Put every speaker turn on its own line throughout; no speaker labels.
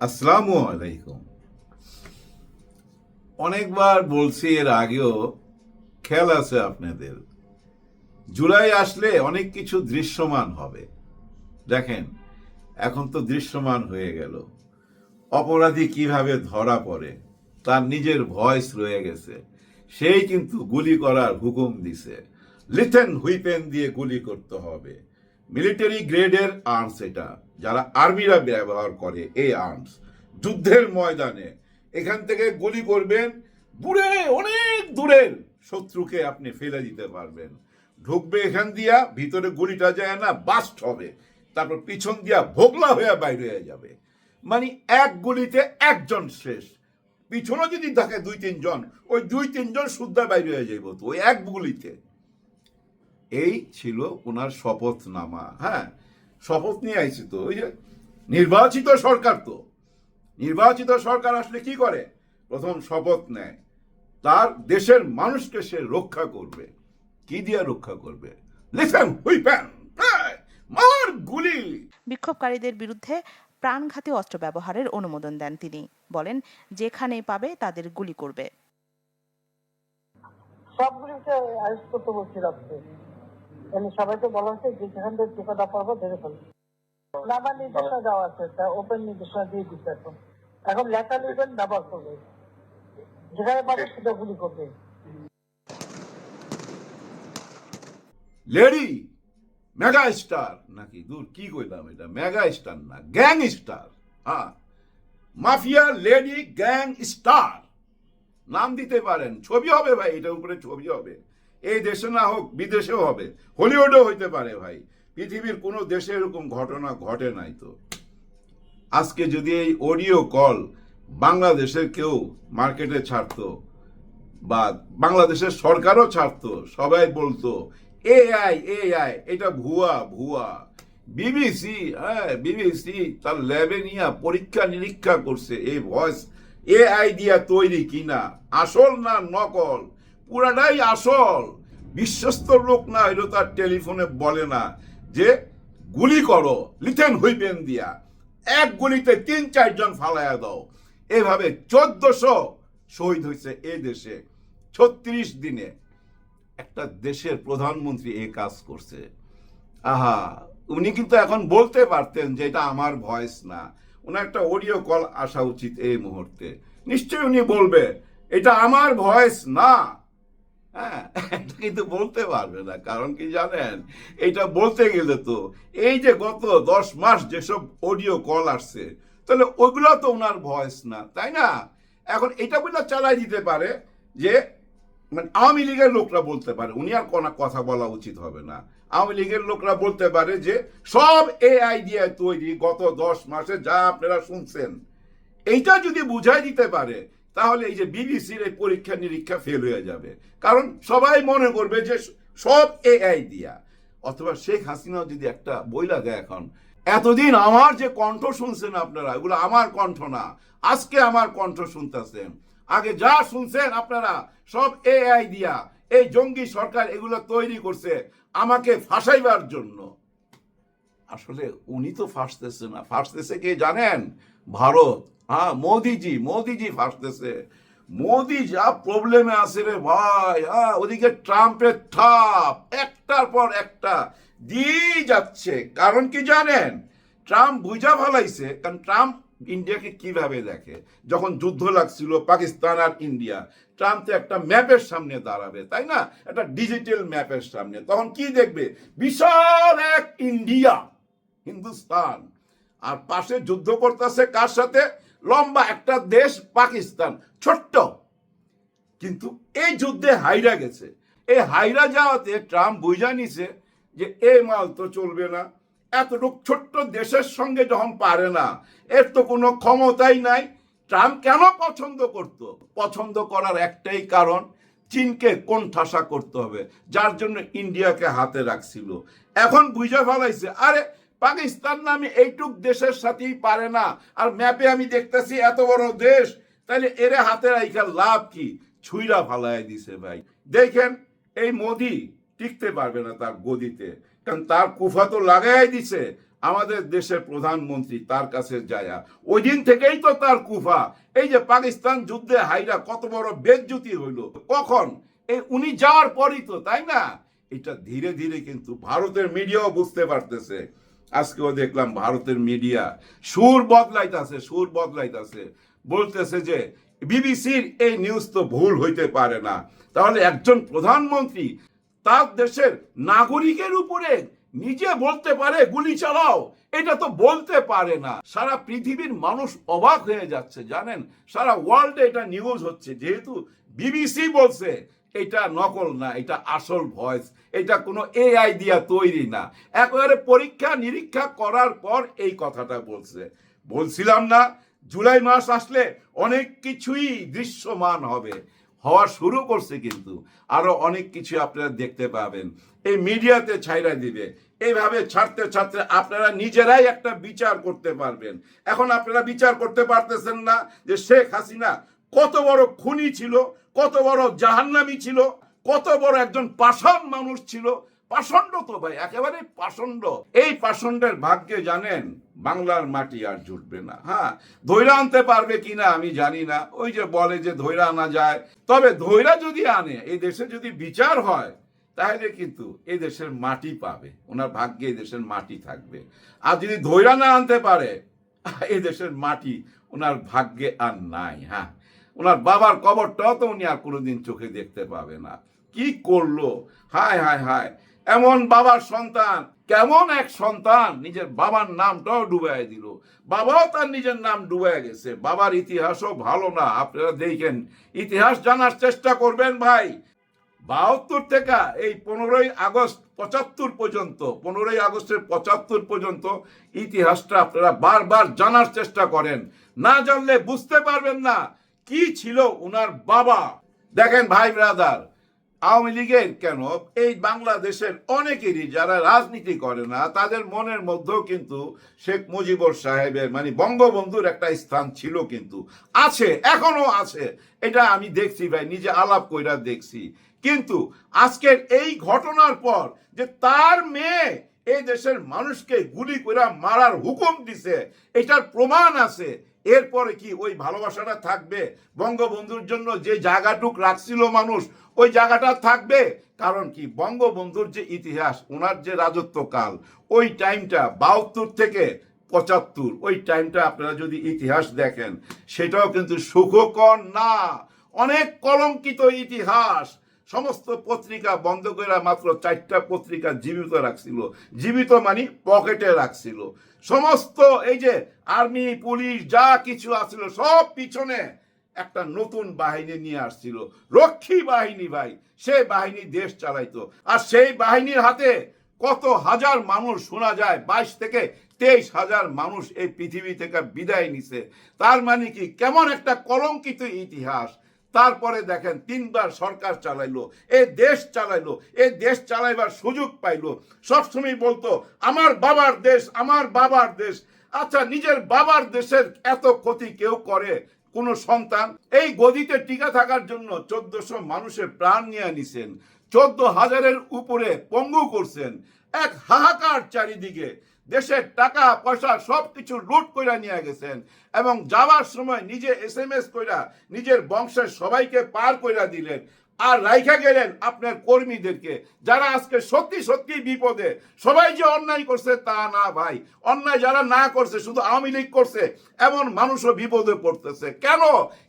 আসসালামু আলাইকুম। অনেকবার বলছি এর আগেও খেয়াল আছে আপনাদের। জুলাই আসলে অনেক কিছু দৃশ্যমান হবে। দেখেন, এখন তো দৃশ্যমান হয়ে গেল। অপরাধী কীভাবে ধরা পড়ে, তার নিজের ভয়েস রয়ে গেছে। সেই কিন্তু গুলি করার হুকুম দিছে। লিথেন হুইপেন দিয়ে গুলি করতে হবে। মিলিটারি গ্রেডের আর্মস এটা। যারা আর্মিরা ব্যবহার করে এই আর্মস যুদ্ধের ময়দানে এখান থেকে গুলি করবেন, দূরে, অনেক দূরের শত্রুকে আপনি ফেলে দিতে পারবেন। ঢুকবে এখান দিয়া, ভিতরে গুলিটা যায় না বাস্ট হবে। তারপর পিছন দিয়া ভোগলা হয়ে বাইরে হয়ে যাবে। মানে এক গুলিতে একজন শেষ পিছনে যদি থাকে দুই তিনজন ওই দুই তিনজন শুদ্ধা বাইরে হয়ে যাইব তো, ওই এক গুলিতে। এই ছিল ওনার শপথনামা হ্যাঁ? শপথ নিয়ে আইছি তো ওই যে নির্বাচিত সরকার তো। নির্বাচিত সরকার আসলে কি করে? প্রথম শপথ নেয়। তার দেশের মানুষকে সে রক্ষা করবে। কি দিয়ে রক্ষা করবে? লিসেন হুইপেন মার গুলি!
বিক্ষোভকারীদের বিরুদ্ধে প্রাণঘাতী অস্ত্র ব্যবহারের অনুমোদন দেন তিনি। বলেন যেখানেই পাবে তাদের গুলি করবে।
সবগুলিকে আরেস্ট করতে বলছি রাত্রে মানে বলা হচ্ছে যে থেকে টিকাটা ধরে নির্দেশনা দেওয়া আছে, তা ওপেন নির্দেশনা দিয়ে দিচ্ছে এখন। এখন লেখা লিখবেন ব্যবহার করবে। যেখানে সেটা গুলি করবে।
লেডি মেগা স্টার নাকি? দূর, কি কইলাম এটা? মেগা স্টার না গ্যাং স্টার হ্যাঁ মাফিয়া লেডি গ্যাং স্টার নাম দিতে পারেন, ছবি হবে ভাই, এটার উপরে ছবি হবে। এই দেশে না হোক বিদেশেও হবে। হলিউডও হইতে পারে ভাই। পৃথিবীর কোনো দেশে এরকম ঘটনা ঘটে নাই তো। আজকে যদি এই অডিও কল বাংলাদেশের কেউ মার্কেটে ছাড়তো বা বাংলাদেশের সরকারও ছাড়তো, সবাই বলতো, এআই এআই, এটা ভুয়া ভুয়া। বিবিসি হ্যাঁ বিবিসি তার ল্যাবে নিয়ে পরীক্ষা নিরীক্ষা করছে এই ভয়েস। এআই দিয়া তৈরি কিনা? আসল না নকল? পুরাটাই আসল। বিশ্বস্ত লোক না হইল তার টেলিফোনে বলে না যে, গুলি করো, লিথেন হইবেন দিয়া। এক গুলিতে তিন চারজন ফালাইয়া দাও। এভাবে চোদ্দশো শহীদ হয়েছে এ দেশে, ছত্রিশ দিনে। একটা দেশের প্রধানমন্ত্রী এ কাজ করছে। আহা, উনি কিন্তু এখন বলতে পারতেন যে এটা আমার ভয়েস না। ওনার একটা অডিও কল আসা উচিত এই মুহূর্তে। নিশ্চয়ই উনি বলবে, এটা আমার ভয়েস না। হ্যাঁ এটা কিন্তু বলতে পারবে না, কারণ কি জানেন? এটা বলতে গেলে তো এই যে গত দশ মাস যেসব অডিও কল আসছে, তাহলে ওইগুলো তো ওনার ভয়েস না, তাই না? এখন এটা বলে চালাই দিতে পারে যে মানে আওয়ামী লীগের লোকরা বলতে পারে, উনি আর কোনো কথা বলা উচিত হবে না। আওয়ামী লীগের লোকরা বলতে পারে যে, সব এআই দিয়ে তৈরি গত দশ মাসে যা আপনারা শুনছেন, এইটা যদি বুঝাই দিতে পারে তাহলে এই যে বিবিসির এই পরীক্ষা নিরীক্ষা ফেল হয়ে যাবে। কারণ সবাই মনে করবে যে সব এআই দিয়া। অথবা শেখ হাসিনাও যদি একটা বইলা দেয় এখন, এতদিন আমার যে কণ্ঠ শুনছেন আপনারা, এগুলো আমার কণ্ঠ না, আজকে আমার কণ্ঠ শুনতেছেন। আগে যা শুনছেন আপনারা, সব এআই দিয়া, এই জঙ্গি সরকার এগুলো তৈরি করছে আমাকে ফাঁসাইবার জন্য। আসলে উনি তো ফাঁসতেছে না। ফাঁসতেছে কে জানেন? ভারত। হ্যাঁ মোদিজি মোদিজি ফাঁসতেছে মোদি যা প্রবলেমে আছে রে ভাই হ্যাঁ ওদিকে ট্রাম্পের ঠাপ, একটার পর একটা দিয়েই যাচ্ছে। কারণ কি জানেন? ট্রাম্প বুঝা ভালাইছে, কারণ ট্রাম্প ইন্ডিয়াকে কীভাবে দেখে? যখন যুদ্ধ লাগছিল পাকিস্তান আর ইন্ডিয়া ট্রাম্প তো একটা ম্যাপের সামনে দাঁড়াবে, তাই না? একটা ডিজিটাল ম্যাপের সামনে। তখন কি দেখবে? বিশাল এক ইন্ডিয়া হিন্দুস্তান আর পাশে যুদ্ধ করতেছে কার সাথে? লম্বা একটা দেশ, পাকিস্তান। ছোট্ট। কিন্তু এই যুদ্ধে হাইরা গেছে। এই হাইরা যাওয়াতে ট্রাম্প বুঝা নিছে যে এই মাল তো চলবে না। এতটুক ছোট্ট দেশের সঙ্গে যখন পারে না, এর তো কোনো ক্ষমতাই নাই। ট্রাম্প কেন পছন্দ করত? পছন্দ করার একটাই কারণ, চীনকে কোন ঠাসা করতে হবে, যার জন্য ইন্ডিয়াকে হাতে রাখছিল। এখন বুঝে ফেলাইছে, আরে পাকিস্তান নামে এইটুক দেশের সাথেই পারে না। আর ম্যাপে আমি দেখতেছি এত বড় দেশ তাহলে এরে হাতে রাখা লাভ কি? ছুইরা ফালাই দিছে ভাই। দেখেন, এই মোদি টিকতে পারবে না তার গদিতে, কারণ তার কুফা তো লাগাই দিছে। আমাদের দেশের প্রধানমন্ত্রী তার কাছে যায়া। ওই দিন থেকেই তো তার কুফা। এই যে পাকিস্তান যুদ্ধে হাইরা কত বড় বেজ্জুতি হইল। কখন? এই উনি যাওয়ার পরই তো, তাই না? এটা ধীরে ধীরে কিন্তু ভারতের মিডিয়াও বুঝতে পারতেছে। আজকেও দেখলাম ভারতের মিডিয়া সুর বদলাইতাছে সুর বদলাইতাছে। বলতেছে যে, বিবিসির এই নিউজ তো ভুল হইতে পারে না। তাহলে একজন প্রধানমন্ত্রী তার দেশের নাগরিকের উপরে নিজে বলতে পারে, গুলি চালাও। এটা তো বলতে পারে না। সারা পৃথিবীর মানুষ অবাক হয়ে যাচ্ছে, জানেন? সারা ওয়ার্ল্ডে এটা নিউজ হচ্ছে। যেহেতু বিবিসি বলছে এটা নকল না, এটা আসল ভয়েস এটা কোনো এআই দিয়া তৈরি না। একেবারে পরীক্ষা নিরীক্ষা করার পর এই কথাটা বলছে। বলছিলাম না, জুলাই মাস আসলে অনেক কিছুই দৃশ্যমান হবে। হওয়া শুরু করছে কিন্তু। আরও অনেক কিছু আপনারা দেখতে পাবেন। এই মিডিয়াতে ছাইরা দিবে। এইভাবে ছাড়তে ছাড়তে আপনারা নিজেরাই একটা বিচার করতে পারবেন। এখন আপনারা বিচার করতে পারতেছেন না যে শেখ হাসিনা কত বড় খুনি ছিল কত বড় জাহান্নামি ছিল, কত বড় একজন পাষাণ মানুষ ছিল। পাষণ্ড তো ভাই একেবারে পাষণ্ড। এই পাষণ্ডের ভাগ্যে জানেন, বাংলার মাটি আর জুটবে না। হ্যাঁ ধৈরা আনতে পারবে কিনা আমি জানি না। ওই যে বলে যে ধৈরা আনা যায়। তবে ধৈরা যদি আনে, এই দেশে যদি বিচার হয়, তাহলে কিন্তু এই দেশের মাটি পাবে। ওনার ভাগ্যে এই দেশের মাটি থাকবে। আর যদি ধৈরা না আনতে পারে, এই দেশের মাটি ওনার ভাগ্যে আর নাই। হ্যাঁ ওনার বাবার কবরটাও তো উনি আর কোনোদিন চোখে দেখতে পাবে না। কি করল? হায় হায় হায়। এমন বাবার সন্তান, কেমন এক সন্তান, নিজের বাবার নামটাও ডুবাই দিল। বাবাও তার নিজের নাম ডুবাই গেছে। বাবার ইতিহাসও ভালো না। আপনারা দেখেন, ইতিহাস জানার চেষ্টা করবেন ভাই। বাহাত্তর থেকে এই পনেরোই আগস্ট, পঁচাত্তর পর্যন্ত, পনেরোই আগস্টের পঁচাত্তর পর্যন্ত ইতিহাসটা আপনারা বারবার জানার চেষ্টা করেন। না জানলে বুঝতে পারবেন না। কি ছিল ওনার বাবা? দেখেন ভাই ব্রাদার, আওয়ামী লীগের কেন? এই বাংলাদেশের অনেকেরই যারা রাজনীতি করে না, তাদের মনের মধ্যেও কিন্তু শেখ মুজিবুর সাহেবের মানে বঙ্গবন্ধুর একটা স্থান ছিল কিন্তু। আছে, এখনও আছে। এটা আমি দেখছি ভাই, নিজে আলাপ কইরা দেখছি। কিন্তু আজকের এই ঘটনার পর যে তার মেয়ে এই দেশের মানুষকে গুলি করে মারার হুকুম দিছে, এটার প্রমাণ আছে। এরপরে কি ওই ভালোবাসাটা থাকবে? বঙ্গবন্ধুর জন্য যে জায়গাটুক রাখছিল মানুষ, ওই জায়গাটা থাকবে? কারণ কি? বঙ্গবন্ধুর যে ইতিহাস, ওনার যে রাজত্বকাল ওই টাইমটা বাহাত্তর থেকে পঁচাত্তর, ওই টাইমটা আপনারা যদি ইতিহাস দেখেন, সেটাও কিন্তু সুখকর না। অনেক কলঙ্কিত ইতিহাস। সমস্ত পত্রিকা বন্ধ করে মাত্র চারটা পত্রিকা জীবিত রাখছিল। জীবিত মানে পকেটে রাখছিল। সমস্ত এই যে আর্মি, পুলিশ যা কিছু আছিল, সব পিছনে একটা নতুন বাহিনী নিয়ে আসছিল। রক্ষী বাহিনী ভাই সেই বাহিনী দেশ চালাইতো। আর সেই বাহিনীর হাতে কত হাজার মানুষ শোনা যায়, বাইশ থেকে তেইশ হাজার মানুষ এই পৃথিবী থেকে বিদায় নিছে। তার মানে কি, কেমন একটা কলঙ্কিত ইতিহাস। তারপরে দেখেন তিনবার সরকার চালাইলো, এ দেশ চালাইলো, এ দেশ চালাইবার সুযোগ পাইলো। সবসময় বলতো, আমার বাবার দেশ, আমার বাবার দেশ। আচ্ছা নিজের বাবার দেশের এত ক্ষতি কেউ করে? কোন সন্তান? এই গদিতে টিকা থাকার জন্য চোদ্দশো মানুষের প্রাণ নিয়ে নিছেন, চোদ্দ হাজারের উপরে পঙ্গু করছেন। এক হাহাকার চারিদিকে। দেশের টাকা, পয়সা সব কিছু লুট কইরা নিয়ে গেছেন এবং যাওয়ার সময় নিজে এস এম এস কইরা নিজের বংশের সবাইকে পার কইরা দিলেন। আর রাইখা গেলেন আপনার কর্মীদেরকে, যারা আজকে সত্যি সত্যি বিপদে। সবাই যে অন্যায় করছে তা না ভাই। অন্যায় যারা না করছে, শুধু আওয়ামী লীগ করছে, এমন মানুষও বিপদে পড়তেছে। কেন?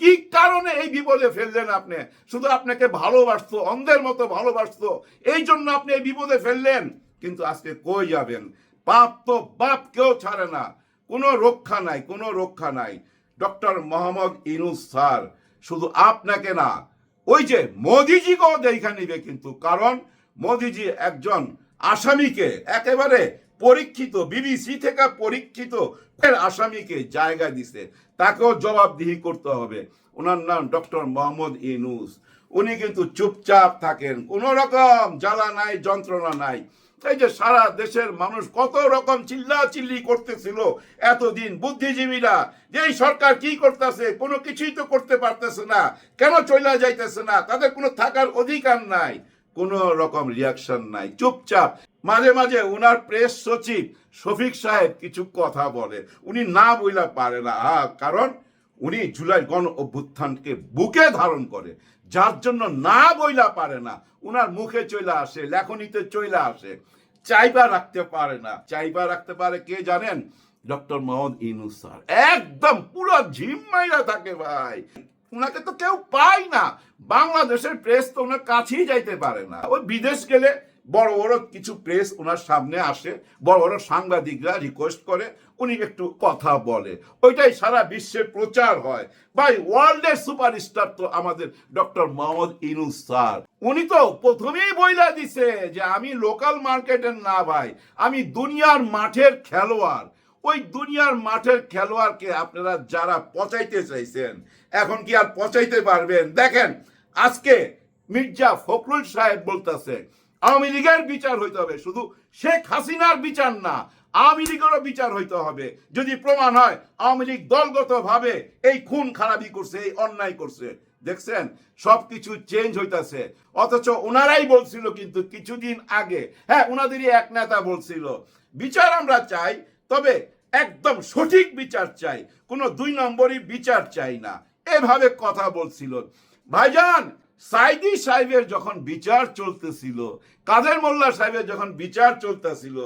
কি কারণে এই বিপদে ফেললেন আপনি? শুধু আপনাকে ভালোবাসতো, অন্ধের মতো ভালোবাসতো এই জন্য আপনি এই বিপদে ফেললেন। কিন্তু আজকে কই যাবেন? পাপ তো বাপ কেউ ছাড়ে না। কোনো রক্ষা নাই, কোনো রক্ষা নাই। ডক্টর মোহাম্মদ ইনুস স্যার, শুধু আপনাকে না, ওই যে মোদিজিকেও দেখা নিবে কিন্তু, কারণ মোদিজি একজন আসামিকে একেবারে পরীক্ষিত, বিবিসি থেকে পরীক্ষিত আসামিকে জায়গা দিছে। তাকেও জবাবদিহি করতে হবে। ওনার নাম ডক্টর মোহাম্মদ ইনুস উনি কিন্তু চুপচাপ থাকেন। কোনো রকম জ্বালা নাই, যন্ত্রণা নাই। এই যে সারা দেশের মানুষ কত রকম চিল্লা চিল্লি করতেছিল এতদিন বুদ্ধিজীবীরা, যে সরকার কি করতেছে, কোনো কিছুই তো করতে পারতেছে না, কেন চলে যাইতেছে না, তাদের কোনো থাকার অধিকার নাই, কোনো রকম রিয়াকশন নাই, চুপচাপ। মাঝে মাঝে উনার প্রেস সচিব শফিক সাহেব কিছু কথা বলে, উনি না বইলা পারে না। কারণ উনি জুলাই গণ অভ্যুত্থানকে বুকে ধারণ করে। যার জন্য না বইলা পারে না, উনার মুখে চইলা আসে, লেখনিতে চইলা আসে, চাইবা রাখতে পারে না। চাইবা রাখতে পারে কে জানেন? Doctor Mohammad Yunus sir. একদম পুরো ঝিম্মাইরা থাকে ভাই। উনাকে তো কেউ পায় না। বাংলাদেশের প্রেস তো ওনার কাছেই যাইতে পারে না। ওই বিদেশ গেলে বড় বড় কিছু প্রেস ওনার সামনে আসে, বড় বড় সাংবাদিকরা রিকোয়েস্ট করে, উনি একটু কথা বলে। ওইটাই সারা বিশ্বে প্রচার হয়। ভাই ওয়ার্ল্ডের সুপারস্টার তো আমাদের ডক্টর মোহাম্মদ ইনুস স্যার। উনি তো প্রথমেই বইলা দিছে যে, আমি লোকাল মার্কেটের না ভাই, আমি দুনিয়ার মাঠের খেলোয়াড়। ওই দুনিয়ার মাঠের খেলোয়াড়কে আপনারা যারা পচাইতে চাইছেন, এখন কি আর পচাইতে পারবেন? দেখেন, আজকে মির্জা ফখরুল সাহেব বলতেছে আওয়ামী লীগের বিচার হইতে হবে। শুধু শেখ হাসিনার বিচার না, আওয়ামী লীগেরও বিচার হইতে হবে। যদি প্রমাণ হয়, আওয়ামী লীগ দলগত ভাবে এই খুন খারাপি করছে, এই অন্যায় করছে। দেখছেন? সবকিছু চেঞ্জ হইতাছে। অথচ ওনারাই বলছিল কিন্তু কিছুদিন আগে হ্যাঁ ওনাদেরই এক নেতা বলছিল, বিচার আমরা চাই, তবে একদম সঠিক বিচার চাই, কোনো দুই নম্বরই বিচার চাই না। এভাবে কথা বলছিল। ভাইজান সাইদি সাহেবের যখন বিচার চলতেছিল, কাদের মোল্লা সাহেবের যখন বিচার চলতেছিল,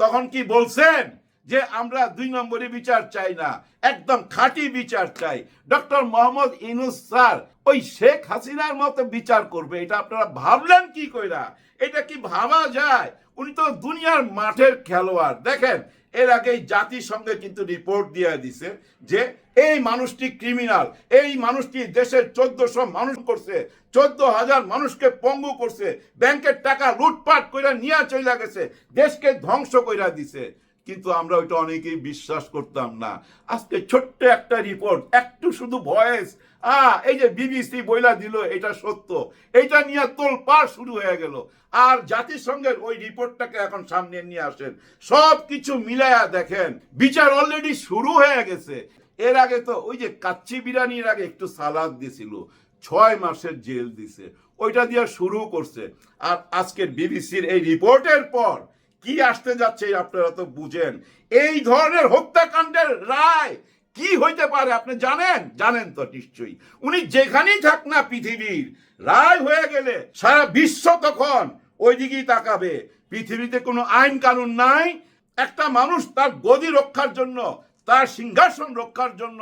তখন কি বলছেন যে আমরা দুই নম্বরে বিচার চাই না, একদম খাঁটি বিচার চাই? ডক্টর মোহাম্মদ ইনুস স্যার, ওই শেখ হাসিনার মতো বিচার করবে, এটা আপনারা ভাবলেন কি কইরা? এটা কি ভাবা যায়? উনি তো দুনিয়ার মাঠের খেলোয়াড়। দেখেন এর আগেই জাতিসংঘে কিন্তু রিপোর্ট দিয়ে দিছে যে এই মানুষটি ক্রিমিনাল এই মানুষটি দেশের চোদ্দশো মানুষ করছে চোদ্দ হাজার মানুষকে পঙ্গু করছে, ব্যাংকের টাকা লুটপাট কইরা নিয়ে চলে গেছে, দেশকে ধ্বংস কইরা দিছে। কিন্তু আমরা ওইটা অনেকেই বিশ্বাস করতাম না। আজকে ছোট্ট একটা রিপোর্ট একটু শুধু ভয়েস আ এই যে বিবিসি বইলা দিল, এটা সত্য। এটা নিয়ে তোল পার শুরু হয়ে গেল। আর জাতিসংঘের ওই রিপোর্টটাকে এখন সামনে নিয়ে আসেন। সব কিছু মিলায়া দেখেন, বিচার অলরেডি শুরু হয়ে গেছে। এর আগে তো ওই যে কাচ্চি বিরিয়ানির আগে একটু সালাদ দিছিল, ছয় মাসের জেল দিছে। ওইটা দিয়ে শুরু করছে। আর আজকের বিবিসির এই রিপোর্টের পর কি আসতে যাচ্ছে আপনারা তো বুঝেন। এই ধরনের হত্যাকাণ্ডের রায় কি হইতে পারে আপনি জানেন? জানেন তো নিশ্চয়ই। উনি যেখানেই থাক না পৃথিবীর, রায় হয়ে গেলে সারা বিশ্ব তখন ওই দিকেই তাকাবে। পৃথিবীতে কোনো আইন কানুন নাই, একটা মানুষ তার গদি রক্ষার জন্য, তার সিংহাসন রক্ষার জন্য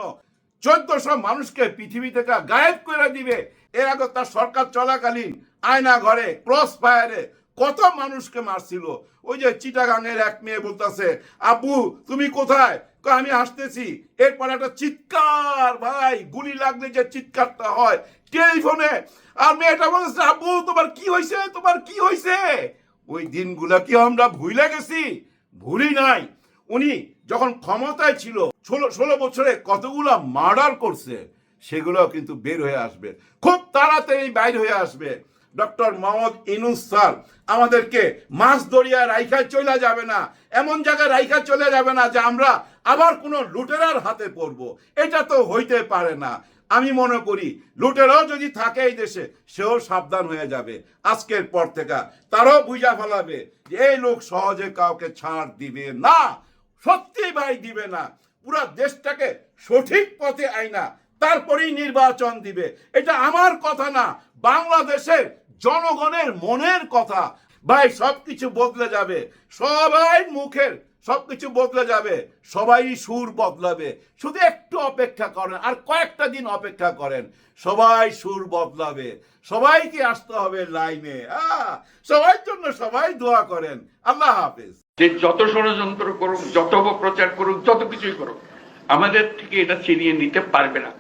চোদ্দশো মানুষকে পৃথিবী থেকে গায়েব করে দিবে। এর আগে তার সরকার চলাকালীন আয়না ঘরে ক্রস ফায়ারে কত মানুষকে মারছিল। ওই যে চিটাগাঙের এক মেয়ে বলতেছে, আব্বু, তুমি কোথায়? আমি আসতেছি। এরপর একটা চিৎকার, ভাই, গুলি লাগলে যে চিৎকারটা হয়। টেলিফোনে আর মেয়েটা বলতেছে আব্বু, তোমার কি হয়েছে তোমার কি হয়েছে ওই দিনগুলো কি আমরা ভুলে গেছি? ভুলি নাই। উনি যখন ক্ষমতায় ছিল, ষোলো ষোলো বছরে কতগুলো মার্ডার করছে সেগুলো কিন্তু বের হয়ে আসবে। খুব তাড়াতাড়ি বাইর হয়ে আসবে। ডক্টর মোহাম্মদ ইনুস স্যার, আমাদেরকে মাছ দরিয়া রাইখা চলে যাবে না, এমন জায়গায় রাইখা চলে যাবে না যে আমরা আবার কোনো লুটেরার হাতে পড়ব। এটা তো হইতে পারে না। আমি মনে করি, লুটেরাও যদি থাকে এই দেশে, সেও সাবধান হয়ে যাবে। আজকের পর থেকে তারও বুঝা ফেলাবে যে এই লোক সহজে কাউকে ছাড় দিবে না, সত্যি ভাই দিবে না। পুরা দেশটাকে সঠিক পথে আইনা, তারপরেই নির্বাচন দিবে। এটা আমার কথা না, বাংলাদেশের জনগণের মনের কথা। ভাই, সবকিছু বদলে যাবে। সবাই মুখের সবকিছু বদলে যাবে। সবাই সুর বদলাবে। শুধু একটু অপেক্ষা করেন, আর কয়েকটা দিন অপেক্ষা করেন। সবাই সুর বদলাবে। সবাইকে আসতে হবে লাইনে। সবার জন্য সবাই দোয়া করেন। আল্লাহ হাফেজ।
যে যত ষড়যন্ত্র করুক, যত প্রচার করুক, যত কিছুই করুক, আমাদের থেকে এটা ছিনিয়ে নিতে পারবে না।